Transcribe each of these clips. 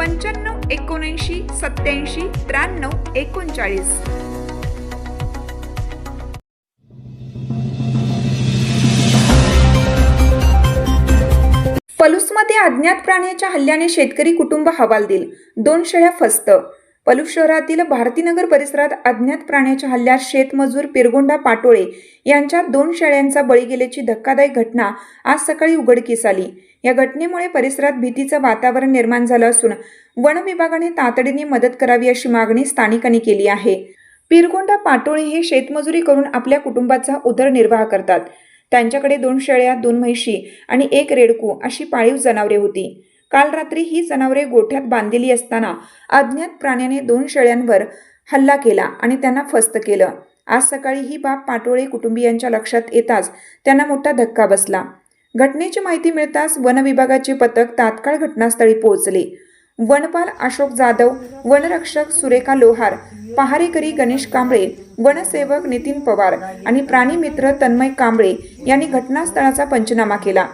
पंच्याण्णव एकोणऐंशी सत्याऐंशी त्र्याण्णव एकोणचाळीस. पलूसमध्ये अज्ञात प्राण्याच्या हल्ल्याने शेतकरी कुटुंब हवालदिल. दोन शेळ्या फस्त पलूस शहरातील भारतीनगर परिसरात अज्ञात प्राण्याच्या हल्ल्यात शेतमजूर पिरगोंडा पाटोळे यांच्या दोन शेळ्यांचा बळी गेल्याची धक्कादायक घटना आज सकाळी उघडकीस आली. या घटनेमुळे परिसरात भीतीचं वातावरण निर्माण झालं असून वन विभागाने तातडीने मदत करावी अशी मागणी स्थानिकांनी केली आहे. पिरगोंडा पाटोळे हे शेतमजुरी करून आपल्या कुटुंबाचा उदरनिर्वाह करतात. त्यांच्याकडे दोन शेळ्या दोन म्हैशी आणि एक रेडकू अशी पाळीव जनावरे होती. काल रात्री ही जनावरे गोठ्यात बांधलेली असताना अज्ञात प्राण्याने दोन शेळ्यांवर हल्ला केला आणि त्यांना फस्त केलं. आज सकाळी ही बाब पाटोळे कुटुंबियांच्या लक्षात येताच त्यांना मोठा धक्का बसला. घटनेची माहिती मिळताच वनविभागाचे पथक तात्काळ घटनास्थळी पोहोचले. वनपाल अशोक जाधव वनरक्षक सुरेखा लोहार पहारेकरी गणेश कांबळे वनसेवक नितीन पवार आणि प्राणी मित्र तन्मय कांबळे यांनी घटनास्थळाचा पंचनामा केला.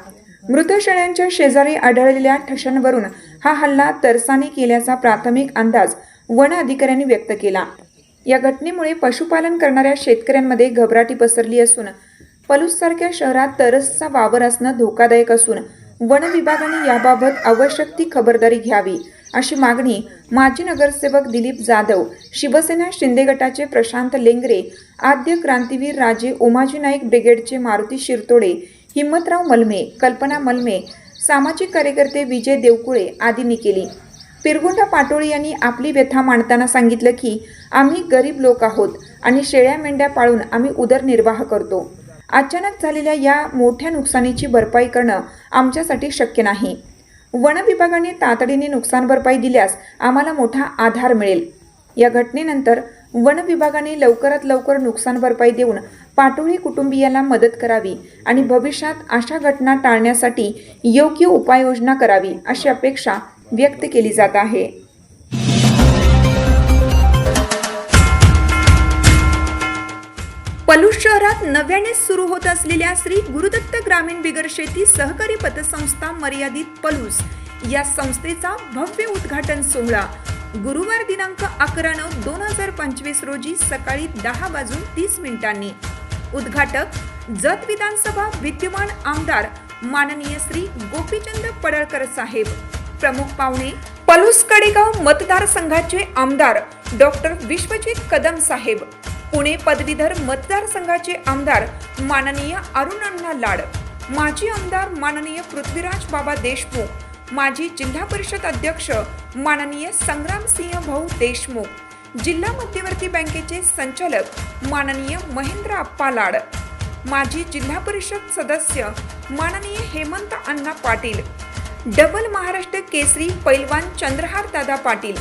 मृत शेळ्यांच्या शेजारी आढळलेल्या ठशांवरून हा हल्ला तरसाने केल्याचा प्राथमिक अंदाज वन अधिकाऱ्यांनी व्यक्त केला. या घटनेमुळे पशुपालन करणाऱ्या शेतकऱ्यांमध्ये घबराटी पसरली असून पलूससारख्या शहरात तरसचा वावर असणं धोकादायक असून वन विभागाने याबाबत आवश्यक ती खबरदारी घ्यावी अशी मागणी माजी नगरसेवक दिलीप जाधव शिवसेना शिंदे गटाचे प्रशांत लेंगरे आद्य क्रांतीवीर राजे उमाजी नाईक ब्रिगेडचे मारुती शिरतोडे हिम्मतराव मलमे कल्पना मलमे सामाजिक कार्यकर्ते विजय देवकुळे आदींनी केली. पिरगुंडा पाटोळे यांनी आपली व्यथा मांडताना सांगितलं की आम्ही गरीब लोक आहोत आणि शेळ्या मेंढ्या पाळून आम्ही उदरनिर्वाह करतो. अचानक झालेल्या या मोठ्या नुकसानीची भरपाई करणं आमच्यासाठी शक्य नाही. वन विभागाने तातडीने नुकसान भरपाई दिल्यास आम्हाला मोठा आधार मिळेल. या घटनेनंतर वन विभागाने लवकरात लवकर नुकसान भरपाई देऊन पाटोळी कुटुंबियाला मदत करावी आणि भविष्यात अशा घटना टाळण्यासाठी योग्य उपाययोजना करावी अशी अपेक्षा व्यक्त केली जात आहे. पलूस शहरात नव्याने सुरू होत असलेल्या श्री गुरुदत्त ग्रामीण बिगर शेती सहकारी पतसंस्था मर्यादित पलूस या संस्थेचा भव्य उद्घाटन सोहळा गुरुवार दिनांक अकरा नऊ दोन हजार पंचवीस रोजी सकाळी दहा वाजून तीस मिनिटांनी. उद्घाटक जत विधानसभा विद्यमान आमदार माननीय श्री गोपीचंद पडळकर साहेब. प्रमुख पाहुणे पलूस कडेगाव मतदारसंघाचे आमदार डॉक्टर विश्वजित कदम साहेब. पुणे पदवीधर मतदारसंघाचे आमदार माननीय अरुण लाड. माजी आमदार माननीय पृथ्वीराज बाबा देशमुख. माजी जिल्हा परिषद अध्यक्ष माननीय संग्रामसिंह भाऊ देशमुख. जिल्हा मध्यवर्ती बँकेचे संचालक माननीय महेंद्र अप्पा लाड माजी जिल्हा परिषद सदस्य माननीय हेमंत अण्णा पाटील डबल महाराष्ट्र केसरी पैलवान चंद्रहार दादा पाटील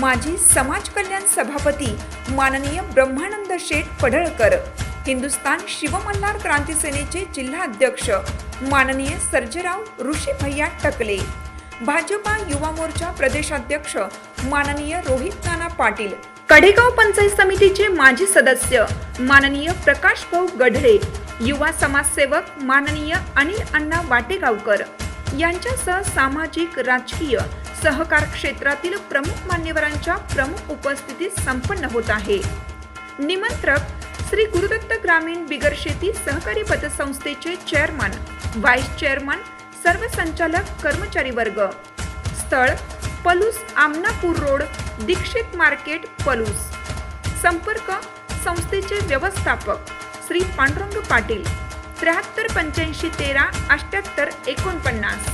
माजी समाज कल्याण सभापती माननीय ब्रह्मानंद शेठ पडळकर हिंदुस्तान शिवमल्हार क्रांती सेनेचे जिल्हा अध्यक्ष माननीय सर्जेराव ऋषी भैया टकले. भाजपा युवा मोर्चा प्रदेशाध्यक्ष माननीय रोहित नाना पाटील कडेगाव पंचायत समितीचे माजी सदस्य माननीय प्रकाश भाऊ गढळे युवा समाजसेवक माननीय अनिल अण्णा वाटेगावकर यांच्यासह सामाजिक राजकीय सहकार क्षेत्रातील प्रमुख मान्यवरांच्या प्रमुख उपस्थितीत संपन्न होत आहे. निमंत्रक श्री गुरुदत्त ग्रामीण बिगर शेती सहकारी पतसंस्थेचे चेअरमन व्हाईस चेअरमन सर्व संचालक कर्मचारी वर्ग. स्थळ पलूस आमनापूर रोड दीक्षित मार्केट पलूस. संपर्क संस्थेचे व्यवस्थापक श्री पांडुरंग पाटील. त्र्याहत्तर पंच्याऐंशी तेरा अठ्याहत्तर एकोणपन्नास.